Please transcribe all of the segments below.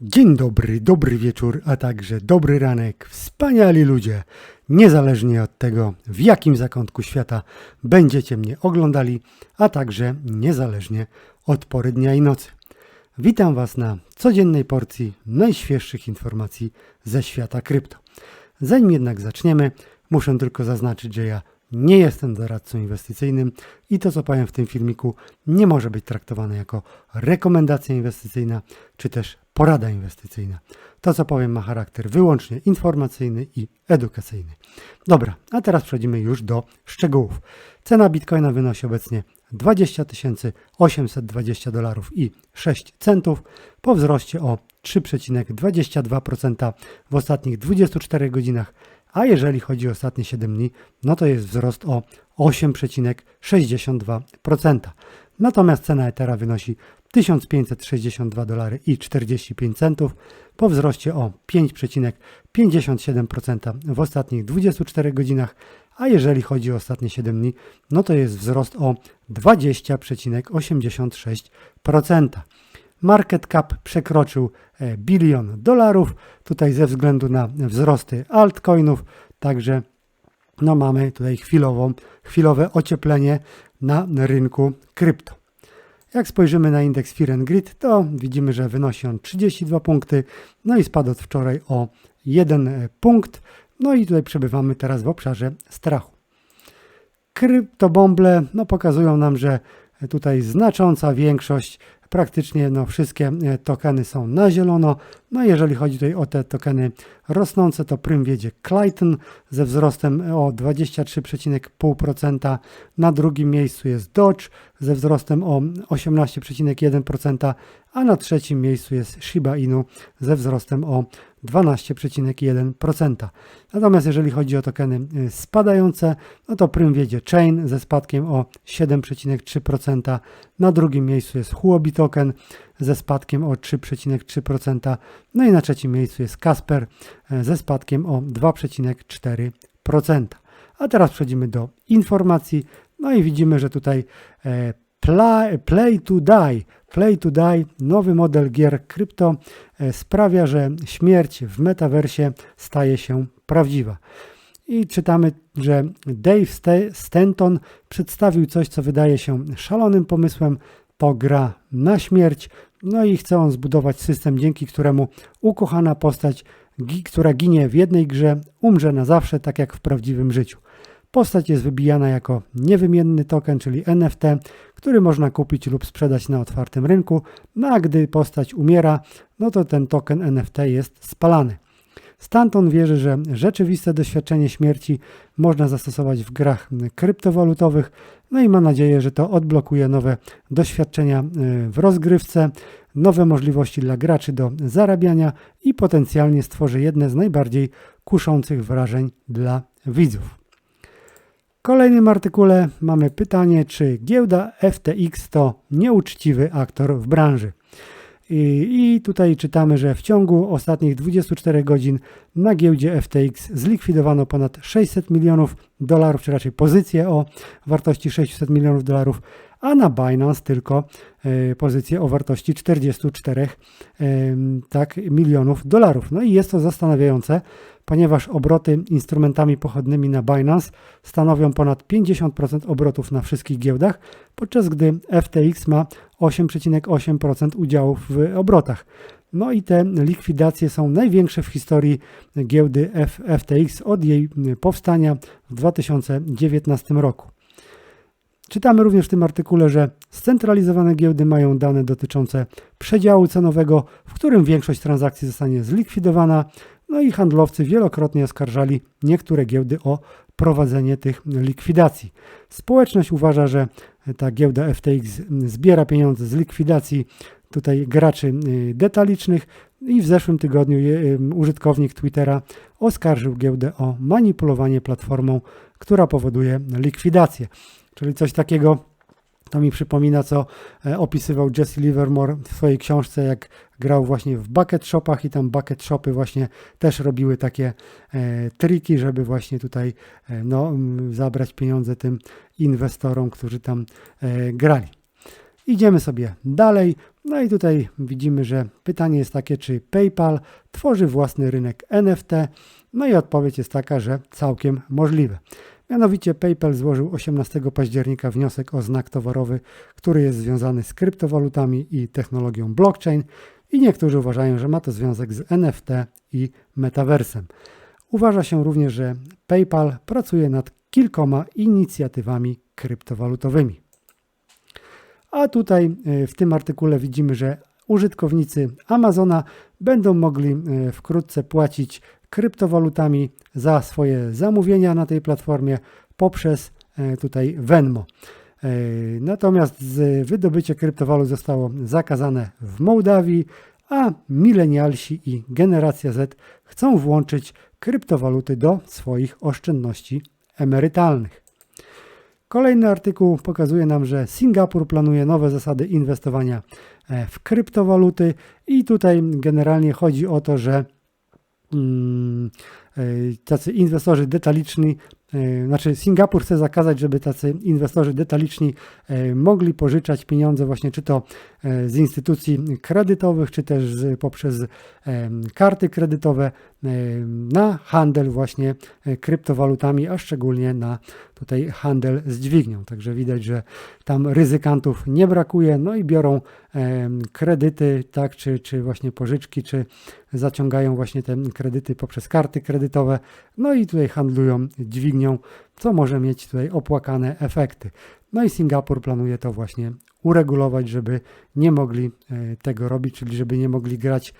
Dzień dobry, dobry wieczór, a także dobry ranek, wspaniali ludzie. Niezależnie od tego, w jakim zakątku świata będziecie mnie oglądali, a także niezależnie od pory dnia i nocy. Witam Was na codziennej porcji najświeższych informacji ze świata krypto. Zanim jednak zaczniemy, muszę tylko zaznaczyć, że ja nie jestem doradcą inwestycyjnym i to, co powiem w tym filmiku, nie może być traktowane jako rekomendacja inwestycyjna czy też porada inwestycyjna. To, co powiem, ma charakter wyłącznie informacyjny i edukacyjny. Dobra, a teraz przechodzimy już do szczegółów. Cena bitcoina wynosi obecnie 20 820 dolarów i 6 centów po wzroście o 3,22% w ostatnich 24 godzinach a jeżeli chodzi o ostatnie 7 dni, no to jest wzrost o 8,62%. Natomiast cena Ethera wynosi 1562 dolary i 45 centów po wzroście o 5,57% w ostatnich 24 godzinach, a jeżeli chodzi o ostatnie 7 dni, no to jest wzrost o 20,86%. Market cap przekroczył e, bilion dolarów, tutaj ze względu na wzrosty altcoinów, także no mamy tutaj chwilową, chwilowe ocieplenie na rynku krypto. Jak spojrzymy na indeks Fear Grid, to widzimy, że wynosi on 32 punkty, no i spadł od wczoraj o 1 punkt. No i tutaj przebywamy teraz w obszarze strachu. Kryptobomble no, pokazują nam, że tutaj znacząca większość praktycznie no, wszystkie e, tokeny są na zielono. No jeżeli chodzi tutaj o te tokeny rosnące, to prym wiedzie Clayton ze wzrostem o 23,5%. Na drugim miejscu jest Dodge ze wzrostem o 18,1%, a na trzecim miejscu jest Shiba Inu ze wzrostem o 12,1%. Natomiast jeżeli chodzi o tokeny y, spadające, no to prym wiedzie Chain ze spadkiem o 7,3%. Na drugim miejscu jest Huobi token ze spadkiem o 3,3%. No i na trzecim miejscu jest Casper y, ze spadkiem o 2,4%. A teraz przechodzimy do informacji. No i widzimy, że tutaj e, Play, play to Die. Play to Die, nowy model gier krypto e, sprawia, że śmierć w metaversie staje się prawdziwa. I czytamy, że Dave Stanton przedstawił coś, co wydaje się szalonym pomysłem. To gra na śmierć. No i chce on zbudować system, dzięki któremu ukochana postać, która ginie w jednej grze, umrze na zawsze, tak jak w prawdziwym życiu. Postać jest wybijana jako niewymienny token, czyli NFT, który można kupić lub sprzedać na otwartym rynku, no a gdy postać umiera, no to ten token NFT jest spalany. Stanton wierzy, że rzeczywiste doświadczenie śmierci można zastosować w grach kryptowalutowych, no i ma nadzieję, że to odblokuje nowe doświadczenia e, w rozgrywce, nowe możliwości dla graczy do zarabiania i potencjalnie stworzy jedne z najbardziej kuszących wrażeń dla widzów. W kolejnym artykule mamy pytanie, czy giełda FTX to nieuczciwy aktor w branży. I, tutaj czytamy, że w ciągu ostatnich 24 godzin na giełdzie FTX zlikwidowano ponad 600 milionów dolarów, czy raczej pozycję o wartości 600 milionów dolarów, a na Binance tylko e, pozycję o wartości 44 e, tak, milionów dolarów. No i jest to zastanawiające, ponieważ obroty instrumentami pochodnymi na Binance stanowią ponad 50% obrotów na wszystkich giełdach, podczas gdy FTX ma 8,8% udziałów w obrotach. No i te likwidacje są największe w historii giełdy FTX od jej powstania w 2019 roku. Czytamy również w tym artykule, że scentralizowane giełdy mają dane dotyczące przedziału cenowego, w którym większość transakcji zostanie zlikwidowana, no i handlowcy wielokrotnie oskarżali niektóre giełdy o prowadzenie tych likwidacji. Społeczność uważa, że ta giełda FTX zbiera pieniądze z likwidacji tutaj graczy y, detalicznych i w zeszłym tygodniu y, użytkownik Twittera oskarżył giełdę o manipulowanie platformą, która powoduje likwidację. Czyli coś takiego to mi przypomina, co e, opisywał Jesse Livermore w swojej książce, jak grał właśnie w bucket shopach i tam bucket shopy właśnie też robiły takie e, triki, żeby właśnie tutaj e, no, zabrać pieniądze tym inwestorom, którzy tam e, grali. Idziemy sobie dalej. No i tutaj widzimy, że pytanie jest takie, czy PayPal tworzy własny rynek NFT? No i odpowiedź jest taka, że całkiem możliwe. Mianowicie PayPal złożył 18 października wniosek o znak towarowy, który jest związany z kryptowalutami i technologią blockchain i niektórzy uważają, że ma to związek z NFT i metaversem. Uważa się również, że PayPal pracuje nad kilkoma inicjatywami kryptowalutowymi. A tutaj e, w tym artykule widzimy, że użytkownicy Amazona będą mogli e, wkrótce płacić kryptowalutami za swoje zamówienia na tej platformie poprzez e, tutaj Venmo. Natomiast wydobycie kryptowalut zostało zakazane w Mołdawii, a milenialsi i generacja Z chcą włączyć kryptowaluty do swoich oszczędności emerytalnych. Kolejny artykuł pokazuje nam, że Singapur planuje nowe zasady inwestowania e, w kryptowaluty i tutaj generalnie chodzi o to, że e, tacy inwestorzy detaliczni E, znaczy Singapur chce zakazać, żeby tacy inwestorzy detaliczni mogli pożyczać pieniądze właśnie czy to z instytucji kredytowych, czy też poprzez karty kredytowe na handel właśnie kryptowalutami, a szczególnie na tutaj handel z dźwignią. Także widać, że tam ryzykantów nie brakuje, no i biorą kredyty, tak, czy, czy właśnie pożyczki, czy zaciągają właśnie te kredyty poprzez karty kredytowe, no i tutaj handlują dźwignią, co może mieć tutaj opłakane efekty. No i Singapur planuje to właśnie uregulować, żeby nie mogli e, tego robić, czyli żeby nie mogli grać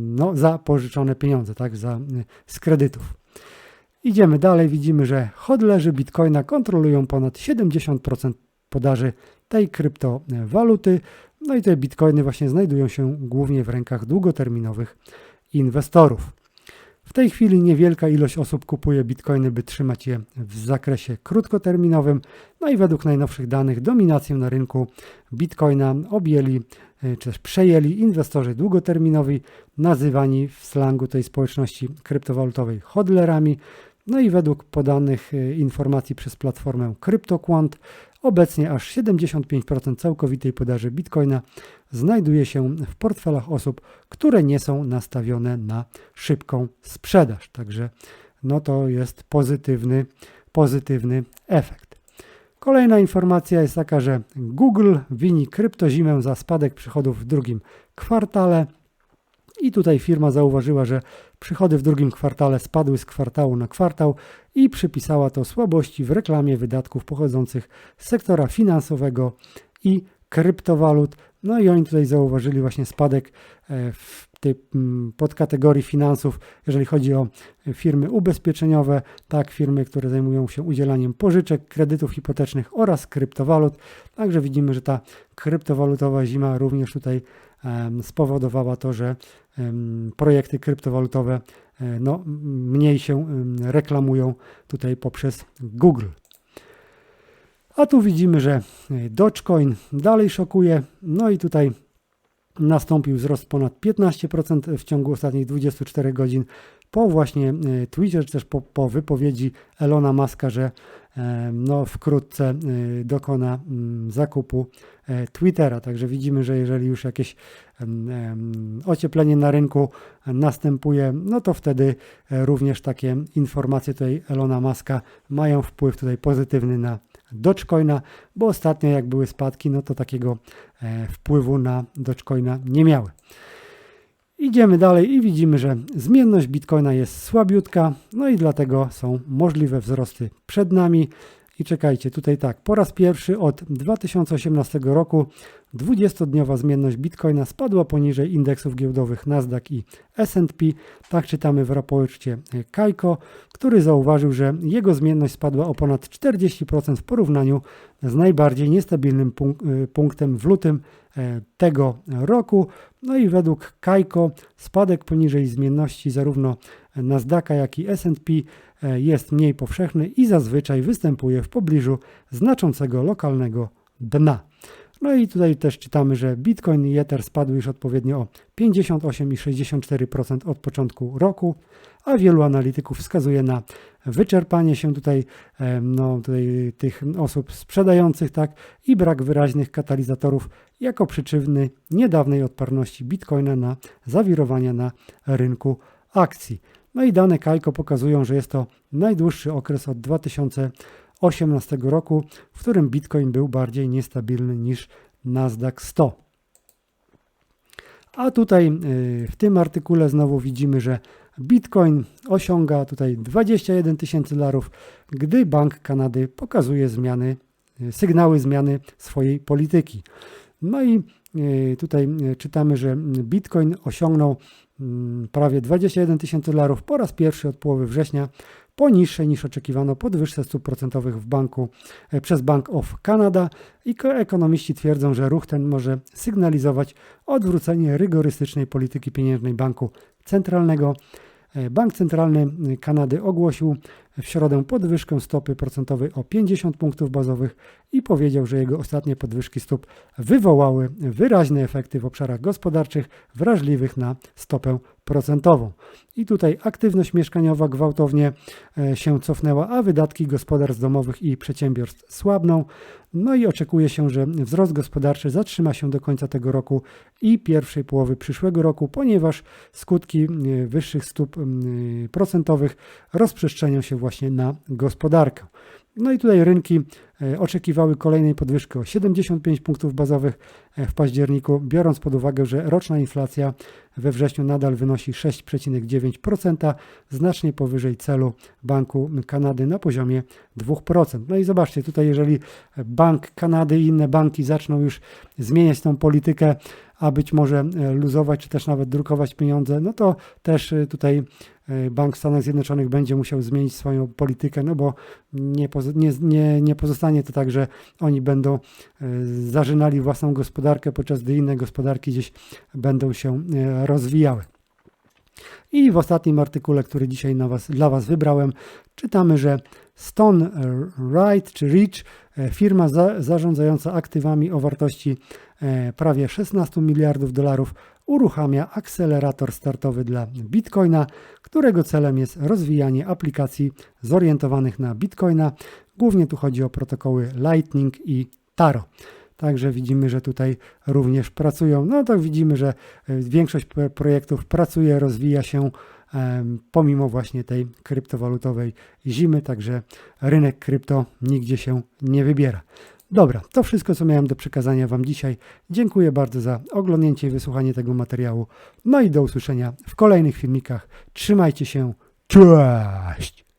no, za pożyczone pieniądze, tak, za, z kredytów. Idziemy dalej, widzimy, że hodlerzy bitcoina kontrolują ponad 70% podaży tej kryptowaluty. No i te bitcoiny właśnie znajdują się głównie w rękach długoterminowych inwestorów. W tej chwili niewielka ilość osób kupuje bitcoiny, by trzymać je w zakresie krótkoterminowym. No i według najnowszych danych dominację na rynku bitcoina objęli e, czy też przejęli inwestorzy długoterminowi, nazywani w slangu tej społeczności kryptowalutowej hodlerami. No i według podanych e, informacji przez platformę CryptoQuant Obecnie aż 75% całkowitej podaży bitcoina znajduje się w portfelach osób, które nie są nastawione na szybką sprzedaż. Także no to jest pozytywny, pozytywny efekt. Kolejna informacja jest taka, że Google wini kryptozimę za spadek przychodów w drugim kwartale. I tutaj firma zauważyła, że przychody w drugim kwartale spadły z kwartału na kwartał i przypisała to słabości w reklamie wydatków pochodzących z sektora finansowego i kryptowalut. No i oni tutaj zauważyli właśnie spadek e, w tej podkategorii finansów, jeżeli chodzi o firmy ubezpieczeniowe, tak, firmy, które zajmują się udzielaniem pożyczek, kredytów hipotecznych oraz kryptowalut. Także widzimy, że ta kryptowalutowa zima również tutaj spowodowała to, że projekty kryptowalutowe e, no, mniej się reklamują tutaj poprzez Google. A tu widzimy, że e, Dogecoin dalej szokuje. No i tutaj nastąpił wzrost ponad 15% w ciągu ostatnich 24 godzin po właśnie e, Twitterze, czy też po, po wypowiedzi Elona Muska, że no, wkrótce y, dokona mm, zakupu e, Twittera. Także widzimy, że jeżeli już jakieś ocieplenie na rynku następuje, no to wtedy e, również takie informacje tutaj Elona Muska mają wpływ tutaj pozytywny na Dogecoina, bo ostatnio jak były spadki, no to takiego e, wpływu na Dogecoina nie miały. Idziemy dalej i widzimy, że zmienność Bitcoina jest słabiutka, no i dlatego są możliwe wzrosty przed nami. I czekajcie, tutaj tak, po raz pierwszy od 2018 roku 20-dniowa zmienność Bitcoina spadła poniżej indeksów giełdowych Nasdaq i S&P. Tak czytamy w raporcie Kajko, który zauważył, że jego zmienność spadła o ponad 40% w porównaniu z najbardziej niestabilnym punk- punktem w lutym E, tego roku. No i według Kajko spadek poniżej zmienności zarówno Nasdaqa, jak i S&P jest mniej powszechny i zazwyczaj występuje w pobliżu znaczącego lokalnego dna. No i tutaj też czytamy, że Bitcoin i Ether spadły już odpowiednio o 58 i 64% od początku roku, a wielu analityków wskazuje na wyczerpanie się tutaj, em, no, tutaj tych osób sprzedających, tak, i brak wyraźnych katalizatorów jako przyczyny niedawnej odporności Bitcoina na zawirowania na rynku akcji. No i dane Kajko pokazują, że jest to najdłuższy okres od 2018 roku, w którym Bitcoin był bardziej niestabilny niż Nasdaq 100. A tutaj y, w tym artykule znowu widzimy, że Bitcoin osiąga tutaj 21 tysięcy dolarów, gdy Bank Kanady pokazuje zmiany, y, sygnały zmiany swojej polityki. No i y, tutaj y, czytamy, że Bitcoin osiągnął mm, prawie 21 tysięcy dolarów po raz pierwszy od połowy września po niższej niż oczekiwano podwyżce stóp procentowych w banku e, przez Bank of Canada i ko- ekonomiści twierdzą, że ruch ten może sygnalizować odwrócenie rygorystycznej polityki pieniężnej banku centralnego. E, Bank Centralny Kanady ogłosił w środę podwyżkę stopy procentowej o 50 punktów bazowych i powiedział, że jego ostatnie podwyżki stóp wywołały wyraźne efekty w obszarach gospodarczych wrażliwych na stopę procentową. I tutaj aktywność mieszkaniowa gwałtownie e, się cofnęła, a wydatki gospodarstw domowych i przedsiębiorstw słabną. No i oczekuje się, że wzrost gospodarczy zatrzyma się do końca tego roku i pierwszej połowy przyszłego roku, ponieważ skutki e, wyższych stóp m, procentowych rozprzestrzenią się właśnie na gospodarkę. No i tutaj rynki e, oczekiwały kolejnej podwyżki o 75 punktów bazowych e, w październiku, biorąc pod uwagę, że roczna inflacja we wrześniu nadal wynosi 6,9%, znacznie powyżej celu Banku Kanady na poziomie 2%. No i zobaczcie, tutaj jeżeli Bank Kanady i inne banki zaczną już zmieniać tą politykę, a być może e, luzować, czy też nawet drukować pieniądze, no to też tutaj Bank Stanów Zjednoczonych będzie musiał zmienić swoją politykę, no bo nie, nie, nie, nie pozostanie to tak, że oni będą e, zażynali własną gospodarkę, podczas gdy inne gospodarki gdzieś będą się e, rozwijały. I w ostatnim artykule, który dzisiaj was, dla Was wybrałem, czytamy, że Stone Right czy Rich, e, firma za, zarządzająca aktywami o wartości e, prawie 16 miliardów dolarów, uruchamia akcelerator startowy dla Bitcoina, którego celem jest rozwijanie aplikacji zorientowanych na Bitcoina. Głównie tu chodzi o protokoły Lightning i Taro. Także widzimy, że tutaj również pracują. No to widzimy, że e, większość projektów pracuje, rozwija się pomimo właśnie tej kryptowalutowej zimy, także rynek krypto nigdzie się nie wybiera. Dobra, to wszystko, co miałem do przekazania Wam dzisiaj. Dziękuję bardzo za oglądnięcie i wysłuchanie tego materiału. No i do usłyszenia w kolejnych filmikach. Trzymajcie się. Cześć!